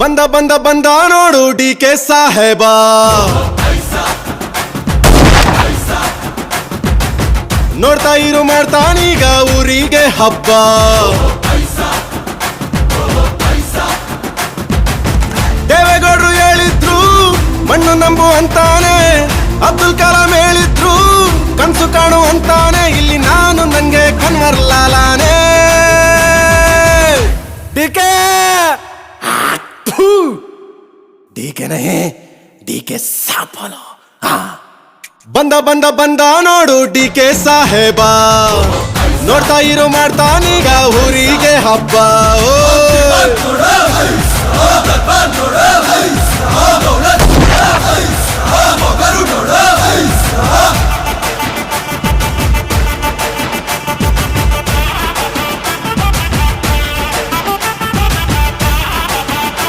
ಬಂದ ಬಂದ ಬಂದ ನೋಡು ಡಿ ಕೆ ಸಾಹೇಬ. ನೋಡ್ತಾ ಇರು ಮಾಡ್ತಾನೀಗ ಊರಿಗೆ ಹಬ್ಬ. ದೇವೇಗೌಡರು ಹೇಳಿದ್ರು, ಮಣ್ಣು ನಂಬು ಅಂತಾನೆ, ಅಬ್ದುಲ್ ಕಲಾಂ ಹೇಳಿದ್ರು, ಕನ್ಸು ಕಾಣು ಅಂತಾನೆ, ಇಲ್ಲಿ ನಾನು ನಂಗೆ ಕನ್ವರ್ ಲಾಲಾನೆ ಡಿಕೆ ಡಿಕೆ ನಹಿ ಡಿಕೆ ಸಾಪಲೋ ಬಂದ ಬಂದ ಬಂದ ನೋಡು ಡಿ ಕೆ ಸಾಹೇಬ ನೋಡ್ತಾ ಇರು ಮಾಡ್ತಾನೀಗ ಊರಿಗೆ ಹಬ್ಬ. ಓ.